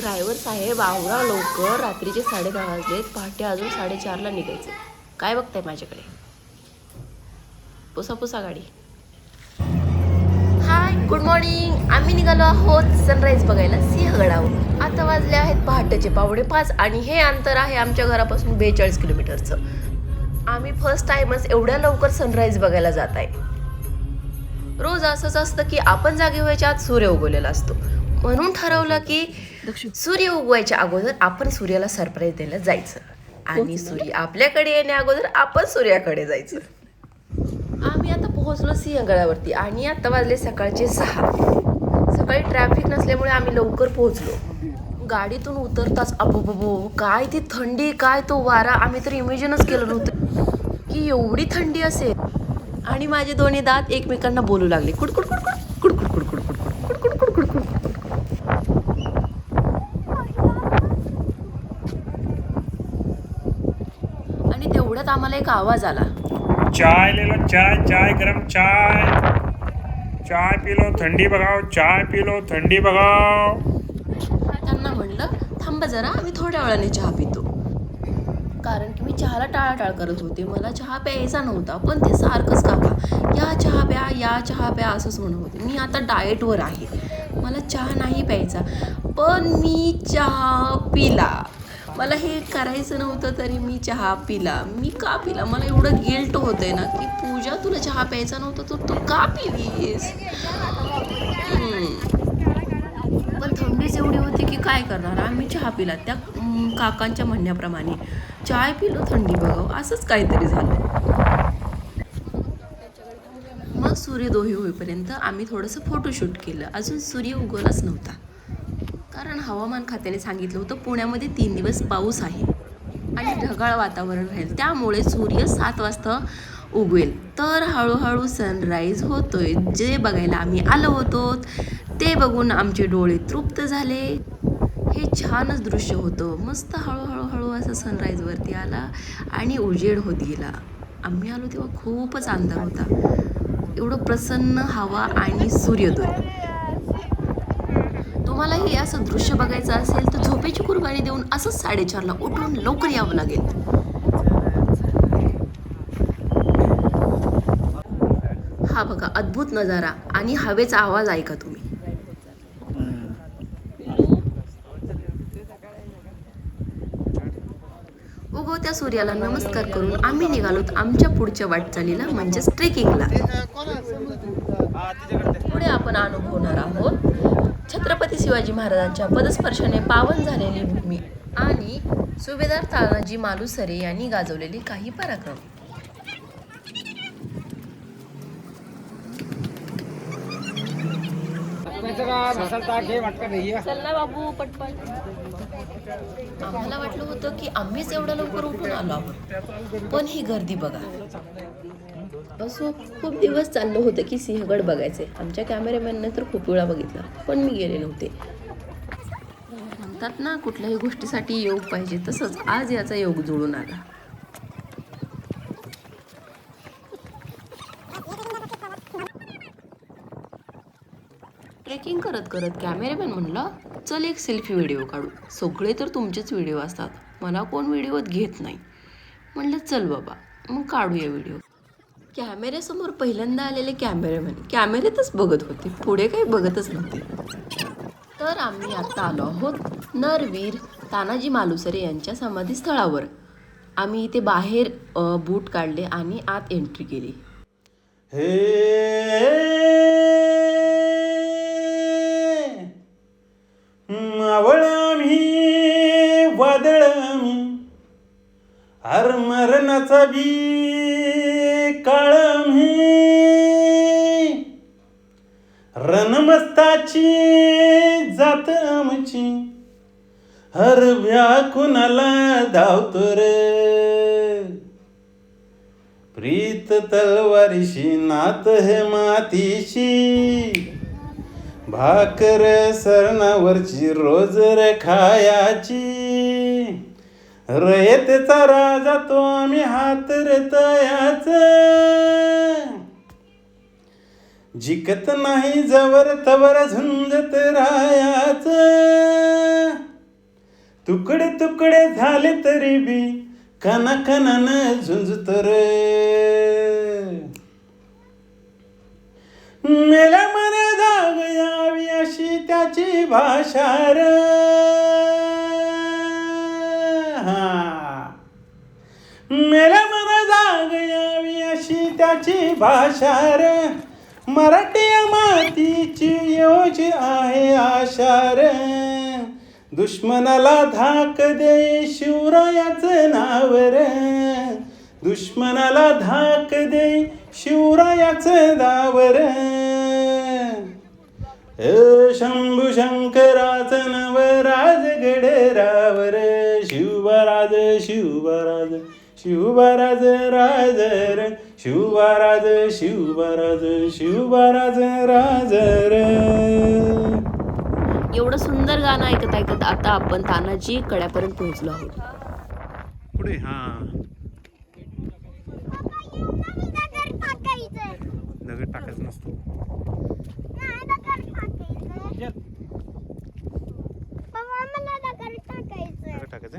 Driver साहेब आवरा लवकर. रात्रीचे साडे दहा वाजलेत. पहाटे अजून साडेचारला निघायचे. काय बघताय माझ्याकडे? पुसा पुसा गाडी. हाय गुड मॉर्निंग आम्ही निघालो आहोत सनराईज बघायला. सिंहगडावर. आता वाजले आहेत पहाटेचे पावणे पाच आणि हे अंतर आहे आमच्या घरापासून बेचाळीस किलोमीटरचं. आम्ही फर्स्ट टाइमच एवढ्या लवकर सनराईज बघायला जात आहे. रोज असंच असतं की आपण जागे व्हायच्या आत सूर्य उगवलेला असतो. म्हणून ठरवलं की सूर्य उगवायच्या अगोदर आपण सूर्याला सरप्राईज द्यायला जायचं. आणि सूर्य आपल्याकडे येण्या अगोदर आपण सूर्याकडे जायचं. आम्ही आता पोहोचलो सिंहगडावरती आणि आता वाजले सकाळचे सहा. सकाळी ट्रॅफिक नसल्यामुळे आम्ही लवकर पोहोचलो. गाडीतून उतरताच अबो काय ती थंडी काय तो वारा. आम्ही तर इमेजिनच केलं नव्हतं की एवढी थंडी असेल. आणि माझे दोन्ही दात एकमेकांना बोलू लागले. कुडकुड कुडकुड कुडकुड कुडकुड कुडकुड कुडकुड कुडकुड आणि तेवढ्यात आम्हाला एक आवाज आला. चाय ले लो चाय चाय गरम चाय. चाय पी लो थंडी बघाव चाय पी लो थंडी बघाव त्यांना म्हणलं थांबा जरा आम्ही थोड्या वेळाने चहा पितो. कारण की मी चहाला टाळाटाळ करत होते. मला चहा प्यायचा नव्हता पण ते सारखंच काका या चहा प्या या चहा प्या असंच म्हणत होते. मी आता डाएटवर आहे. मला चहा नाही प्यायचा पण मी चहा पिला. मला हे करायचं नव्हतं तरी मी चहा पिला. मी का पिला? मला एवढं गिल्ट होतंय ना की पूजा तुला चहा प्यायचा नव्हता तर तू का पिलीस? पण थंडीच एवढी होती की काय करणार? आम्ही चहा पिला. त्या काकांच्या म्हणण्याप्रमाणे. चाय पिलो थंडी बघाव. असंच काहीतरी झालं. मग सूर्य दोही होईपर्यंत आम्ही थोडंसं फोटोशूट केलं. अजून सूर्य उगवलाच नव्हता. कारण हवामान खात्याने सांगितलं होतं पुण्यामध्ये तीन दिवस पाऊस आहे आणि ढगाळ वातावरण राहील. त्यामुळे सूर्य सात वाजता उगवेल. तर हळूहळू सनराईज होतोय. जे बघायला आम्ही आलो होतो ते बघून आमचे डोळे तृप्त झाले. हे छानच दृश्य होतं. मस्त हळूहळू हळू असं सनराईजवरती आला आणि उजेड होत गेला. आम्ही आलो तेव्हा खूपच अंधार होता. एवढं प्रसन्न हवा आणि सूर्योदय तुम्हाला हे असं दृश्य बघायचं असेल तर झोपेची कुरबाणी देऊन असंच साडेचारला उठून लवकर यावं लागेल. हा बघा अद्भुत नजारा आणि हवेचा आवाज ऐका तुम्ही. उगवत्या सूर्याला नमस्कार करून आम्ही निघालो आमच्या पुढच्या वाटचालीला म्हणजेच ट्रेकिंगला पुढे आपण अनुभवणार आहोत. शिवाजी महाराजांच्या पदस्पर्शाने पावन झालेली भूमी आणि सुभेदार तानाजी मालुसरे यांनी गाजवलेले काही पराक्रम. ना बाबू पटपट. आम्हाला वाटलं होतं की आम्हीच एवढं लवकर उठून आलो आहोत. पण ही गर्दी बघा. असो खूप दिवस चाललं होतं की सिंहगड बघायचे आमच्या कॅमेरामॅनने तर खूप वेळा बघितला पण मी गेले नव्हते. म्हणतात ना कुठल्याही गोष्टीसाठी योग पाहिजे तसंच आज याचा योग जुळून आला. करत करत कॅमेरामॅन म्हणला चल एक सेल्फी व्हिडिओ काढू. सगळे तर तुमचेच व्हिडिओ असतात. मला कोण व्हिडिओत घेत नाही. म्हणलं चल बाबा मग काढूया व्हिडिओ. कॅमेऱ्यासमोर पहिल्यांदा आलेले कॅमेरामॅन कॅमेऱ्यातच बघत होते. पुढे काही बघतच नव्हते. तर आम्ही आता आलो आहोत नरवीर तानाजी मालुसरे यांच्या समाधीस्थळावर. आम्ही इथे बाहेर बूट काढले आणि आत एंट्री केली. हे मावळ मी वादळ मी हर मरणाचा बी काळ रणमस्ताची जात आमची हर व्याकुणाला धावतो रे. प्रीत तलवारीशी नात हे मातीशी भाकर सरणावरची रोज रे खायाची रयतेचा चारा जातो आम्ही हात रे तयाच जिकत नाही जवर तवर झुंजत रायाच. तुकडे तुकडे झाले तरी बी कना कनान झुंजत रे. मेल्या मने जागया यावी अशी भाषा र. हा. मन जाग यावी अशी त्याची भाषा मराठी मातीची योजी आहे आशा दुश्मनाला धाक दे शिवरायाचं नाव रे. दुश्मनाला धाक दे शिवरायाचं नाव रे. शंभू शंकराचं नव राजगड रावर शिवराज शिवराज शिवराज राज र शिवराज शिवराज शिवराज राज र. एवढं सुंदर गाणं ऐकत ऐकत आता आपण तानाजी कड्यापर्यंत पोहोचलो आहोत. पुढे हा. दगड टाकायचं नसतो दगड टाकायचं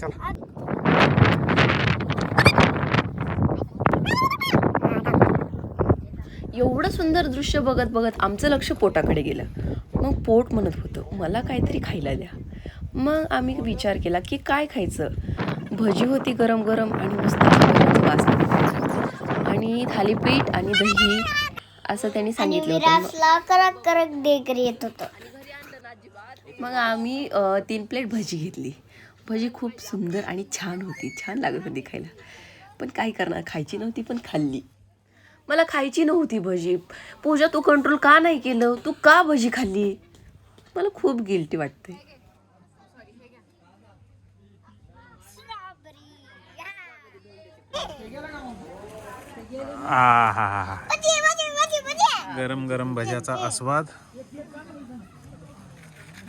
चला. एवढं सुंदर दृश्य बघत बघत आमचं लक्ष पोटाकडे गेलं. मग पोट म्हणत होतं मला काहीतरी खायला द्या. मग आम्ही विचार केला की काय खायचं? भजी होती गरम गरम आणि मस्त वास. आणि थालीपीठ आणि दही असं त्यांनी सांगितलं होतं. मग- विरासला करक करक डेकर येत होतं. मग आम्ही तीन प्लेट भजी घेतली. भजी खूप सुंदर आणि छान होती. छान लागत होती खायला. पण काय करणार? खायची नव्हती पण खाल्ली. मला खायची नव्हती भजी. पूजा तू कंट्रोल का नाही केलं? तू का भजी खाल्ली? मला खूप गिल्टी वाटते गरम गरम भज्याचा आस्वाद.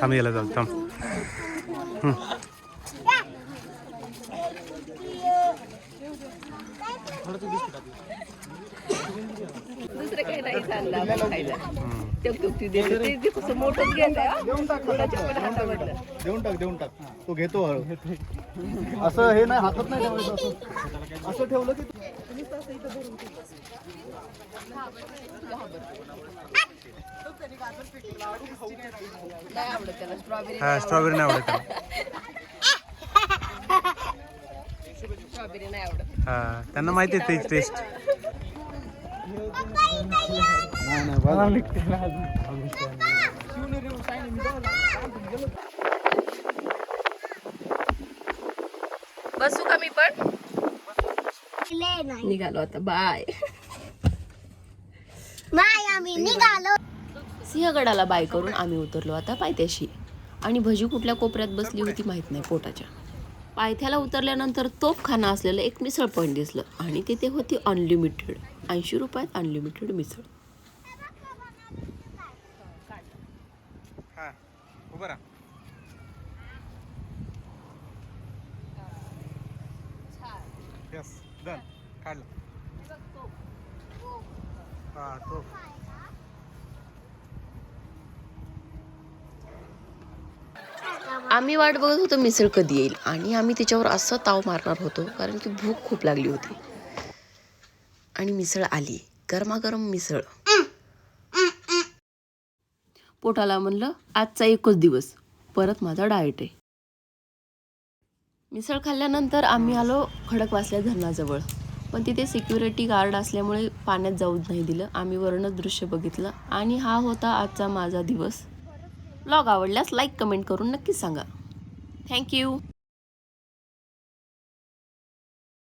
थांब याला जाऊ थांब. दुसरं काही नाही चाललं आम्हाला खायला. ते ते- ते- ते- ते कसं मोठंच घ्यायचं कोणाच्या पण हातामधलं. देऊन टाक देऊन टाक. तो घेतो हळू. असं हे नाही हातात नाही ठेवायचं असं. असं ठेवलं की नाही आवडत त्याला स्ट्रॉबेरी हा स्ट्रॉबेरी नाही आवडत त्याला. स्ट्रॉबेरी नाही आवडत हा त्यांना माहिती आहे त्याची टेस्ट बसू का मी पण? निघालो आता. बाय नाही आम्ही निघालो. सिंहगडाला बाय करून आम्ही उतरलो आता पायथ्याशी. आणि भजी कुठल्या कोपऱ्यात बसली होती माहीत नाही पोटाच्या. पायथ्याला उतरल्यानंतर तोफखाना असलेलं एक मिसळ पॉईंट दिसलं आणि तिथे होती अनलिमिटेड ऐंशी रुपयात अनलिमिटेड मिसळ. काढलं हा तो आम्ही वाट बघत होतो मिसळ कधी येईल. आणि आम्ही तिच्यावर असं ताव मारणार होतो कारण की भूक खूप लागली होती. आणि मिसळ आली. गरमागरम मिसळ. पोटाला म्हणलं आजचा एकच दिवस. परत माझा डाएट आहे. मिसळ खाल्ल्यानंतर आम्ही आलो खडकवासल्या धरणाजवळ. पण तिथे सिक्युरिटी गार्ड असल्यामुळे पाण्यात जाऊ नाही दिलं. आम्ही वरूनच दृश्य बघितलं. आणि हा होता आजचा माझा दिवस. ब्लॉग आवडल्यास लाईक कमेंट करून नक्की सांगा. थँक्यू